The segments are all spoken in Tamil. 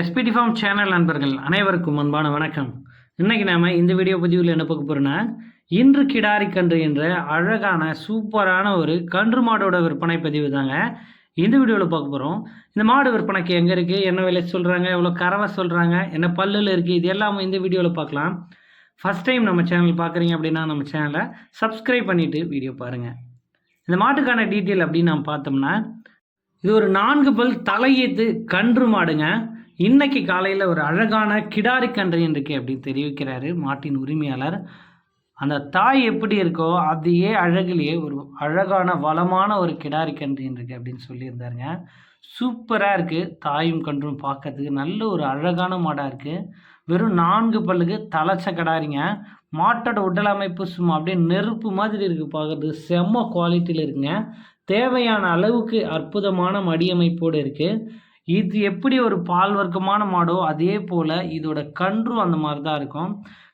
எஸ்பிடி ஃபார்ம் சேனல் நண்பர்கள் அனைவருக்கும் அன்பான வணக்கம். இன்னைக்கு நாம இந்த வீடியோ பதிவில் என்ன பார்க்க போறோம்னா இன்று கிடாரி கன்று என்ற அழகான சூப்பரான ஒரு கன்று மாடோட விற்பனை பதிவு தாங்க. இந்த வீடியோவில் பார்க்க போகிறோம் இந்த மாடு விற்பனைக்கு எங்கே இருக்குது என்ன விலை சொல்கிறாங்க எவ்வளோ கறவை சொல்கிறாங்க என்ன பல்லில் இருக்குது இது எல்லாமே இந்த வீடியோவில் பார்க்கலாம். ஃபஸ்ட் டைம் நம்ம சேனல் பார்க்குறீங்க அப்படின்னா நம்ம சேனலை சப்ஸ்கிரைப் பண்ணிவிட்டு வீடியோ பாருங்கள் இந்த மாட்டுக்கான டீட்டெயில் அப்படின்னு நம்ம பார்த்தோம்னா இது ஒரு நான்கு பல் தலையீத்து கன்று மாடுங்க. இன்னைக்கு காலையில் ஒரு அழகான கிடாரி கன்று இருக்கு அப்படின்னு தெரிவிக்கிறாரு மாட்டின் உரிமையாளர். அந்த தாய் எப்படி இருக்கோ அதையே அழகுலேயே ஒரு அழகான வளமான ஒரு கிடாரி கன்று இருக்கு அப்படின்னு சொல்லியிருந்தாருங்க. சூப்பராக இருக்குது தாயும் கன்றும் பார்க்கறதுக்கு நல்ல ஒரு அழகான மாடாக இருக்குது வெறும் நான்கு பல்லுக்கு தலைச்ச கிடாரிங்க. மாட்டோட உடல் அமைப்பு சும்மா அப்படியே நெருப்பு மாதிரி இருக்குது பார்க்கறதுக்கு. செம்ம குவாலிட்டியில் இருக்குங்க. தேவையான அளவுக்கு அற்புதமான மடியமைப்போடு இருக்குது இது எப்படி ஒரு பால் வர்க்கமான மாடோ அதே போல் இதோட கன்றும் அந்த மாதிரி தான் இருக்கும்.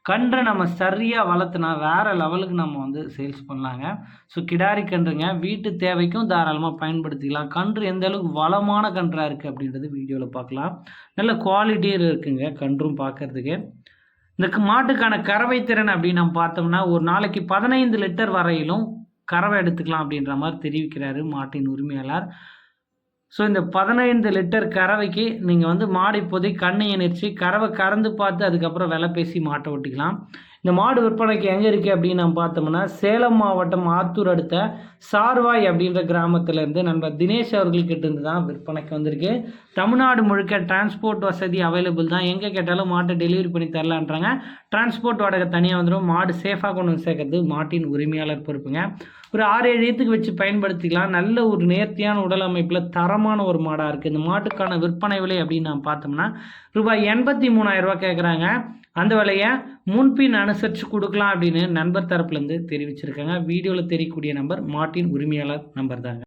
கன்றை நம்ம சரியாக வளர்த்துனா வேறு லெவலுக்கு நம்ம வந்து சேல்ஸ் பண்ணலாங்க. ஸோ கிடாரி கன்றுங்க வீட்டு தேவைக்கும் தாராளமாக பயன்படுத்திக்கலாம். கன்று எந்த அளவுக்கு வளமான கன்றாக இருக்குது அப்படின்றது வீடியோவில் பார்க்கலாம். நல்ல குவாலிட்டியும் இருக்குங்க கன்றும் பார்க்கறதுக்கு. இந்த மாட்டுக்கான கறவை திறன் அப்படின்னு நம்ம பார்த்தோம்னா ஒரு நாளைக்கு பதினைந்து லிட்டர் வரையிலும் கறவை எடுத்துக்கலாம் அப்படின்ற மாதிரி தெரிவிக்கிறாரு மாட்டின் உரிமையாளர். ஸோ இந்த பதினைந்து லிட்டர் கறவைக்கு நீங்கள் வந்து மாடு இப்போதைக்கு கண்ணை இணைச்சி கறவை கறந்து பார்த்து அதுக்கப்புறம் விலை பேசி மாட்டை ஓட்டிக்கலாம் இந்த மாடு விற்பனைக்கு எங்கே இருக்குது அப்படின்னு நம்ம பார்த்தோம்னா சேலம் மாவட்டம் ஆத்தூர் அடுத்த சார்வாய் அப்படின்ற கிராமத்திலேருந்து நண்பர் தினேஷ் அவர்கள்கிட்ட இருந்து தான் விற்பனைக்கு வந்திருக்கு. தமிழ்நாடு முழுக்க டிரான்ஸ்போர்ட் வசதி அவைலபிள் தான். எங்கே கேட்டாலும் மாட்டை டெலிவரி பண்ணி தரலான்றாங்க. டிரான்ஸ்போர்ட் வாடகை தனியாக வந்துடும் மாடு சேஃபாக கொண்டு வந்து சேர்க்கறது மாட்டின் உரிமையாளர் பொறுப்புங்க. ஒரு ஆறு ஏழு ஈத்துக்கு வச்சு பயன்படுத்திக்கலாம். நல்ல ஒரு நேர்த்தியான உடல் அமைப்பில் தரமான ஒரு மாடாக இருக்குது இந்த மாட்டுக்கான விற்பனை விலை அப்படின்னு நம்ம பார்த்தோம்னா ரூபாய் எண்பத்தி மூணாயிரரூபா கேட்குறாங்க அந்த வேலையை முன்பின் அனுசரித்து கொடுக்கலாம் அப்படின்னு நண்பர் தரப்புலேருந்து தெரிவிச்சிருக்காங்க. வீடியோவில் தெரியக்கூடிய நம்பர் மாட்டின் உரிமையாளர் நம்பர் தாங்க.